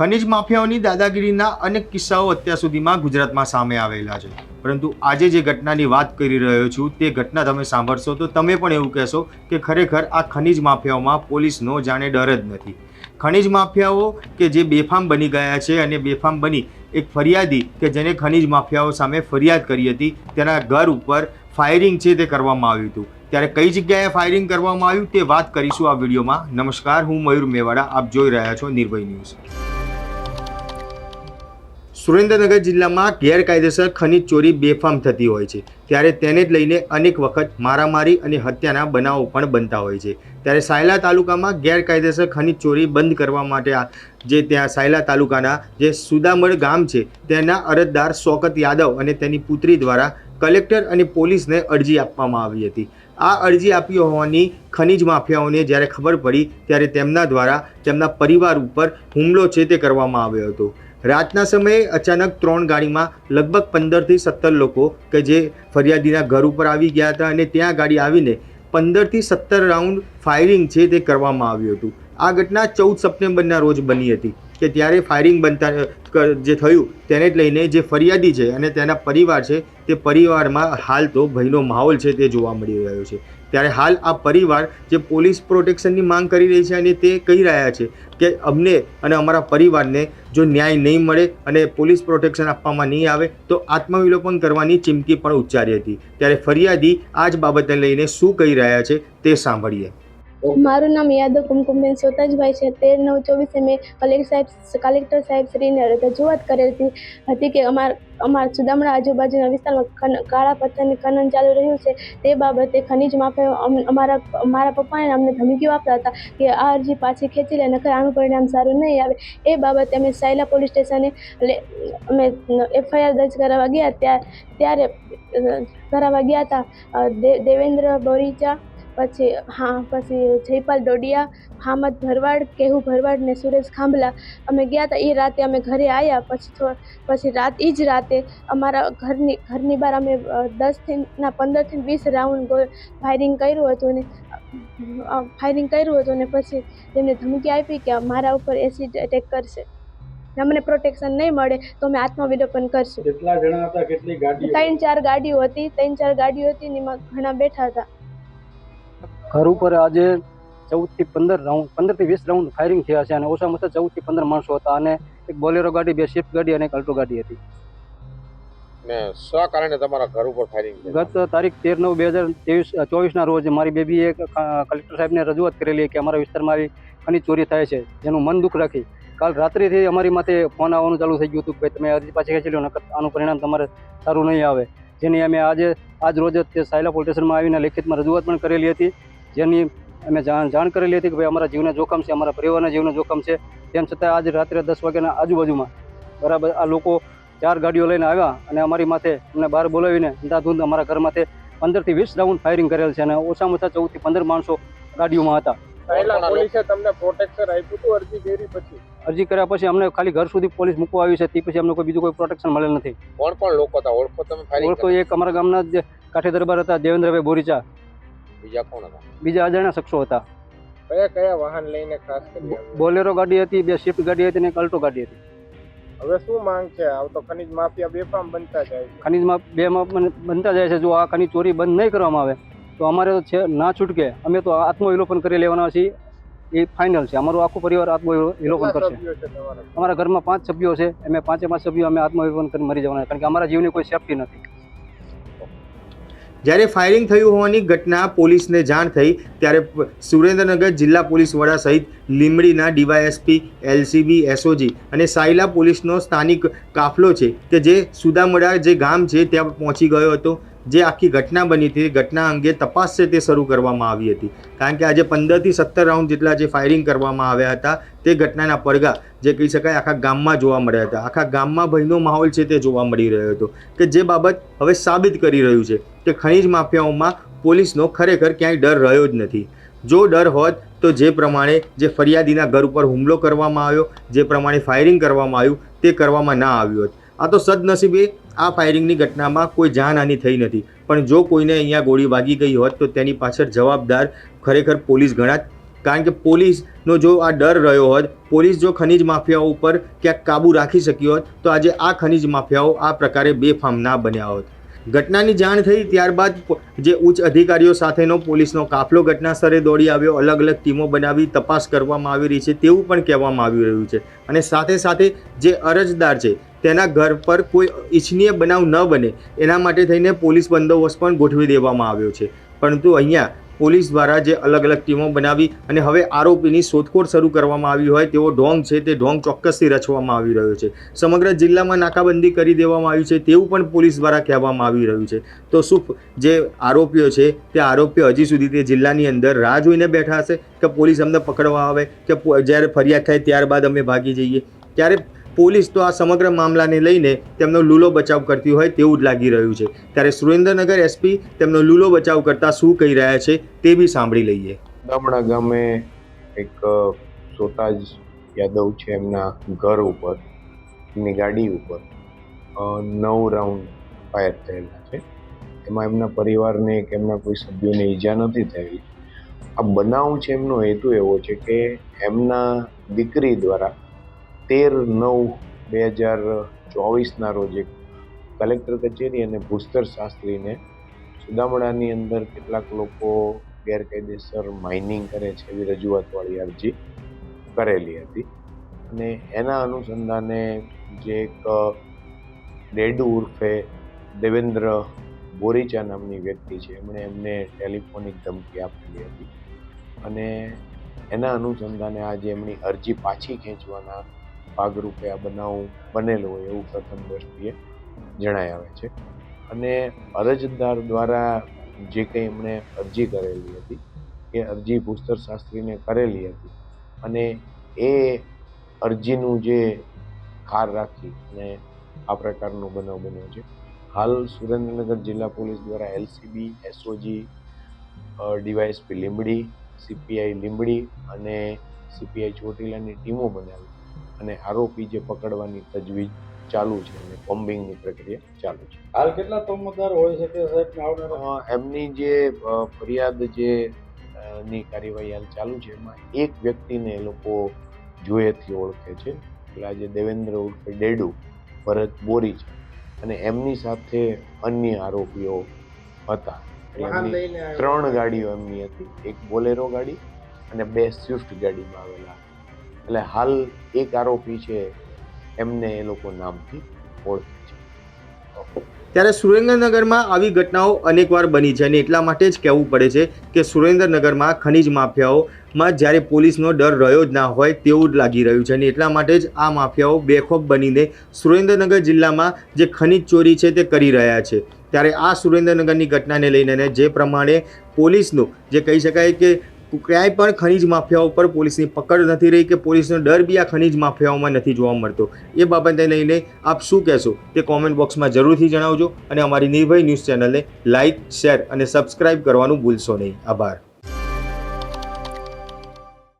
ખનિજ માફિયાઓની દાદાગીરીના અનેક કિસ્સાઓ અત્યાર સુધીમાં ગુજરાતમાં સામે આવેલા છે. પરંતુ આજે જે ઘટનાની વાત કરી રહ્યો છું, તે ઘટના તમે સાંભળશો તો તમે પણ એવું કહેશો કે ખરેખર આ ખનિજ માફિયાઓમાં પોલીસનો જાણે ડર જ નથી. ખનિજ માફિયાઓ કે જે બેફામ બની ગયા છે અને બેફામ બની એક ફરિયાદી કે જેને ખનિજ માફિયાઓ સામે ફરિયાદ કરી હતી, તેના ઘર ઉપર ફાયરિંગ છે તે કરવામાં આવ્યું હતું. ત્યારે કઈ જગ્યાએ ફાયરિંગ કરવામાં આવ્યું તે વાત કરીશું આ વિડીયોમાં. નમસ્કાર, હું મયુર મેવાડા, આપ જોઈ રહ્યા છો નિર્ભય ન્યૂઝ. સુરેન્દ્રનગર જિલ્લામાં ગેરકાયદેસર ખનીજ ચોરી બેફામ થતી હોય છે. ત્યારે તેને જ લઈને અનેક વખત મારામારી અને હત્યાના બનાવો પણ બનતા હોય છે. ત્યારે સાયલા તાલુકામાં ગેરકાયદેસર ખનીજ ચોરી બંધ કરવા માટે જે ત્યાં સાયલા તાલુકાના જે સુદામડ ગામ છે, તેના અરજદાર શોકત યાદવ અને તેની પુત્રી દ્વારા કલેક્ટર અને પોલીસને અરજી આપવામાં આવી હતી. આ અરજી આપી હોવાની ખનીજ માફિયાઓને જ્યારે ખબર પડી, ત્યારે તેમના દ્વારા તેમના પરિવાર ઉપર હુમલો છે તે કરવામાં આવ્યો હતો. રાતના સમયે અચાનક ત્રણ ગાડીમાં લગભગ પંદરથી સત્તર લોકો કે જે ફરિયાદીના ઘર ઉપર આવી ગયા હતા અને ત્યાં ગાડી આવીને પંદરથી સત્તર રાઉન્ડ ફાયરિંગ છે તે કરવામાં આવ્યું હતું. આ ઘટના ચૌદ સપ્ટેમ્બરના રોજ બની હતી કે ત્યારે ફાયરિંગ બનતા જે થયું તેને જ લઈને જે ફરિયાદી છે અને તેના પરિવાર છે તે પરિવારમાં હાલ તો ભયનો માહોલ છે તે જોવા મળી રહ્યો છે. ત્યારે હાલ આ પરિવાર જે પોલીસ પ્રોટેક્શનની માંગ કરી રહી છે અને તે કહી રહ્યા છે કે અમને અને અમારા પરિવારને જો ન્યાય નહીં મળે અને પોલીસ પ્રોટેક્શન આપવામાં નહીં આવે, તો આત્મવિલોપન કરવાની ચીમકી પણ ઉચ્ચારી હતી. ત્યારે ફરિયાદી આ જ બાબતને લઈને શું કહી રહ્યા છે તે સાંભળીએ. મારું નામ યાદવ કુમકુમબેન સોતાજભાઈ છે. તેર નવ ચોવીસે મેં કલેક્ટર સાહેબ કલેક્ટર સાહેબ શ્રીને રજૂઆત કરેલી હતી કે અમાર, અમારા સુદામડા આજુબાજુના વિસ્તારમાં ખન, કાળા પથ્થરની ખનન ચાલુ રહ્યું છે. તે બાબતે ખનિજ માફે અમ- અમારા મારા પપ્પાને અમને ધમકીઓ આપતા હતા કે આ અરજી પાછી ખેંચી લે, નકર આનું પરિણામ સારું નહીં આવે. એ બાબતે અમે સાયલા પોલીસ સ્ટેશને લે- અમે એફઆઈઆર દર્જ કરાવવા ગયા, ત્યાં, ત્યારે કરાવવા ગયા હતા દેવેન્દ્ર બોરીચા પછી હા પછી જયપાલ ડોડિયા હામદ ભરવાડ કેહુ ભરવાડ ને સુરેશ ખાંભલા. અમે ગયા હતા એ રાતે અમે ઘરે આવ્યા પછી પછી રાત એ જ રાતે અમારા ઘરની ઘરની બહાર અમે દસથી ના પંદરથી વીસ રાઉન્ડ ફાયરિંગ કર્યું હતું ને ફાયરિંગ કર્યું હતું ને પછી તેમને ધમકી આપી કે મારા ઉપર એસિડ એટેક કરશે. અમને પ્રોટેક્શન નહીં મળે તો અમે આત્મવિલોપન કરશું. કેટલા જણા હતા કેટલી ગાડીઓ? ત્રણ ચાર ગાડીઓ હતી ત્રણ ચાર ગાડીઓ હતી ને એમાં ઘણા બેઠા હતા. ઘર ઉપર આજે ચૌદથી પંદર રાઉન્ડ પંદરથી વીસ રાઉન્ડ ફાયરિંગ થયા છે અને ઓછામાં ઓછા ચૌદથી પંદર માણસો હતા અને એક બોલેરો ગાડી બે સ્વિફ્ટ ગાડી અને એક અલ્ટો ગાડી હતી. ને શા કારણે તમારા ઘર ઉપર ફાયરિંગ ગત તારીખ તેર નવ બે હજાર ત્રેવીસ ચોવીસના રોજ મારી બેબીએ કલેક્ટર સાહેબને રજૂઆત કરેલી કે અમારા વિસ્તારમાં આવી ખનીજ ચોરી થાય છે જેનું મન દુઃખ રાખી. કાલ રાત્રિથી અમારી માથે ફોન આવવાનું ચાલુ થઈ ગયું હતું કે તમે અરજી પાછી ખેંચી લો નકર આનું પરિણામ તમારે સારું નહીં આવે. જેની અમે આજે આજ રોજ તે સાયલા પોલીસ સ્ટેશનમાં આવીને લેખિતમાં રજૂઆત પણ કરેલી હતી. જેની અમે જાણ જાણ કરેલી હતી કે ભાઈ અમારા જીવને જોખમ છે અમારા પરિવારના જીવને જોખમ છે. તેમ છતાં આજ રાત્રે દસ વાગ્યાના આજુબાજુમાં બરાબર આ લોકો ચાર ગાડીઓ લઈને આવ્યા અને અમારી માથે અમને બહાર બોલાવીને અંધાધૂંધ અમારા ઘરમાંથી પંદરથી વીસ રાઉન્ડ ફાયરિંગ કરેલ છે અને ઓછામાં ઓછા ચૌદથી પંદર માણસો ગાડીઓમાં હતા. પહેલા તમને પ્રોટેક્શન આપ્યું હતું અરજી પછી? અરજી કર્યા પછી અમને ખાલી ઘર સુધી પોલીસ મૂકવા આવી છે તે પછી અમને કોઈ બીજું કોઈ પ્રોટેક્શન મળેલ નથી. કોણ કોણ લોકો હતા? ઓળખો તમે ઓળખો એક અમારા ગામના જે કાઠી દરબાર હતા દેવેન્દ્રભાઈ બોરીચા. બીજા કોણ હતા? બીજા અજાણ્યા શખ્સો હતા. કયા કયા વાહન લઈને ખાસ કરી બોલેરો ગાડી હતી બે સ્વિફ્ટ ગાડી હતી અને એક અલ્ટો ગાડી હતી. હવે શું માંગ છે? આવ તો ખનીજ માફિયા બેફામ બનતા જાય છે. ખનીજમાં બેમાં બન- બનતા જાય છે. જો આ ખનીજ ચોરી બંધ નહીં કરવામાં આવે તો અમારે તો છે ના છૂટકે અમે તો આત્મવિલોપન કરી લેવાના છીએ. એ ફાઇનલ છે. અમારું આખું પરિવાર આત્મવિલોપન કરશે. અમારા ઘરમાં પાંચ સભ્યો છે. અમે પાંચે પાંચ સભ્યો અમે આત્મવિલોપન કરી મરી જવાના કારણ કે અમારા જીવની કોઈ સેફટી નથી. જ્યારે ફાયરિંગ થયું હોવાની ઘટના પોલીસને જાણ થઈ, ત્યારે સુરેન્દ્રનગર જિલ્લા પોલીસ વડા સહિત લીમડીના ડીવાયએસપી, એલસીબી, એસઓજી અને સાયલા પોલીસનો સ્થાનિક કાફલો છે કે જે સુદામડા જે ગામ છે ત્યાં પહોંચી ગયો હતો. જે આખી ઘટના બની હતી, ઘટના અંગે તપાસ છે તે શરૂ કરવામાં આવી હતી. કારણ કે આજે પંદરથી સત્તર રાઉન્ડ જેટલા જે ફાયરિંગ કરવામાં આવ્યા હતા, તે ઘટનાના પડઘા જે કહી શકાય આખા ગામમાં જોવા મળ્યા હતા. આખા ગામમાં ભયનો માહોલ છે તે જોવા મળી રહ્યો હતો. કે જે બાબત હવે સાબિત કરી રહ્યું છે કે ખનિજ માફિયાઓમાં પોલીસનો ખરેખર ક્યાંય ડર રહ્યો જ નથી. જો ડર હોત તો જે પ્રમાણે જે ફરિયાદીના ઘર ઉપર હુમલો કરવામાં આવ્યો, જે પ્રમાણે ફાયરિંગ કરવામાં આવ્યું, તે કરવામાં ના આવ્યું હોત. આ તો સદનસીબે આ ફાયરિંગની ઘટનામાં કોઈ જાનહાનિ થઈ નથી. પણ જો કોઈને અહીંયા ગોળી વાગી ગઈ હોત તો તેની પાછળ જવાબદાર ખરેખર પોલીસ ગણાત કારણ કે પોલીસનો જો આ ડર રહ્યો હોત, પોલીસ જો ખનિજ માફિયાઓ ઉપર ક્યાંક કાબૂ રાખી શકી હોત, તો આજે આ ખનિજ માફિયાઓ આ પ્રકારે બેફામ ના બન્યા હોત. ઘટનાની જાણ થઈ ત્યારબાદ જે ઉચ્ચ અધિકારીઓ સાથેનો પોલીસનો કાફલો ઘટના સ્થળે દોડી આવ્યો અલગ અલગ ટીમો બનાવી તપાસ કરવામાં આવી રહી છે તેવું પણ કહેવામાં આવી રહ્યું છે. અને સાથે સાથે જે અરજદાર છે, તેના ઘર પર કોઈ ઇચ્છનીય બનાવ ન બને, એના માટે થઈને પોલીસ બંદોબસ્ત પણ ગોઠવી દેવામાં આવ્યો છે. પરંતુ અહીંયા પોલીસ દ્વારા જે અલગ અલગ ટીમો બનાવી અને હવે આરોપીની શોધખોળ શરૂ કરવામાં આવી હોય તેવો ઢોંગ છે તે ઢોંગ ચોક્કસથી રચવામાં આવી રહ્યો છે. સમગ્ર જિલ્લામાં નાકાબંધી કરી દેવામાં આવી છે તેવું પણ પોલીસ દ્વારા કહેવામાં આવી રહ્યું છે. તો શું જે આરોપીઓ છે તે આરોપીઓ હજી સુધી તે જિલ્લાની અંદર રાહ જોઈને બેઠા હશે કે પોલીસ અમને પકડવા આવે કે જ્યારે ફરિયાદ થાય ત્યારબાદ અમે ભાગી જઈએ? ત્યારે પોલીસ તો આ સમગ્ર મામલાને લઈને તેમનો લૂલો બચાવ કરતી હોય તેવું જ લાગી રહ્યું છે. ત્યારે સુરેન્દ્રનગર એસપી તેમનો લૂલો બચાવ કરતા શું કહી રહ્યા છે તે બી સાંભળી લઈએ. ગામડા ગામે એક સોતાજ યાદવ છે એમના ઘર ઉપર, એમની ગાડી ઉપર નવ રાઉન્ડ ફાયર થયેલા છે. એમાં એમના પરિવારને કે એમના કોઈ સભ્યોને ઈજા નથી થયેલી. આ બનાવ છે એમનો હેતુ એવો છે કે એમના દીકરી દ્વારા તેર નવ બે હજાર ચોવીસના રોજ કલેક્ટર કચેરી અને ભૂસ્તર શાસ્ત્રીને સુદામડાની અંદર કેટલાક લોકો ગેરકાયદેસર માઇનિંગ કરે છે એવી રજૂઆતવાળી અરજી કરેલી હતી. અને એના અનુસંધાને જે એક ડેડુ ઉર્ફે દેવેન્દ્ર બોરીચા નામની વ્યક્તિ છે, એમણે એમને ટેલિફોનિક ધમકી આપેલી હતી. અને એના અનુસંધાને આજે એમની અરજી પાછી ખેંચવાના ભાગરૂપે આ બનાવ બનેલો હોય એવું પ્રથમ દ્રષ્ટિએ જણાય આવે છે. અને અરજદાર દ્વારા જે કંઈ એમણે અરજી કરેલી હતી, એ અરજી ભૂસ્તર શાસ્ત્રીને કરેલી હતી અને એ અરજીનું જે ખાર રાખી અને આ પ્રકારનો બનાવ બન્યો છે. હાલ સુરેન્દ્રનગર જિલ્લા પોલીસ દ્વારા LCB, SOG DYSP Limbdi, CPI Limbdi અને સીપીઆઈ ચોટીલાની ટીમો બનાવી અને આરોપી જે પકડવાની તજવીજ ચાલુ છે અને કોમ્બિંગની પ્રક્રિયા ચાલુ છે. હાલ કેટલા તોમતદાર હોય શકે સાહેબ એમની જે ફરિયાદ જે ની કાર્યવાહી હાલ ચાલુ છે એમાં એક વ્યક્તિને એ લોકો જોયેથી ઓળખે છે એટલે આજે દેવેન્દ્ર ઉર્ફે ડેડુ ભરત બોરી છે. અને એમની સાથે અન્ય આરોપીઓ હતા. ત્રણ ગાડીઓ એમની હતી એક બોલેરો ગાડી અને બે સ્વિફ્ટ ગાડીમાં આવેલા એટલે હાલ એક આરોપી છે, એમને એ લોકો નામથી ઓળખે છે. ત્યારે સુરેન્દ્રનગરમાં આવી ઘટનાઓ અનેકવાર બની છે અને એટલા માટે જ કહેવું પડે છે કે સુરેન્દ્રનગરમાં ખનિજ માફિયાઓમાં જ્યારે પોલીસનો ડર રહ્યો જ ના હોય તેવું જ લાગી રહ્યું છે અને એટલા માટે જ આ માફિયાઓ બેખોફ બનીને સુરેન્દ્રનગર જિલ્લામાં જે ખનિજ ચોરી છે તે કરી રહ્યા છે. ત્યારે આ સુરેન્દ્રનગરની ઘટનાને લઈને જે પ્રમાણે પોલીસનું જે કહી શકાય કે ક્યાંય પણ ખનીજ માફિયાઓ ઉપર પોલીસની પકડ નથી રહી કે પોલીસનો ડર બી આ ખનીજ માફિયાઓમાં નથી જોવા મળતો. એ બાબતને લઈને આપ શું કહેશો? તે કોમેન્ટ બોક્સમાં જરૂરથી જણાવજો અને અમારી નિર્ભય ન્યૂઝ ચેનલને લાઇક શેર અને સબસ્ક્રાઇબ કરવાનું ભૂલશો નહીં. આભાર.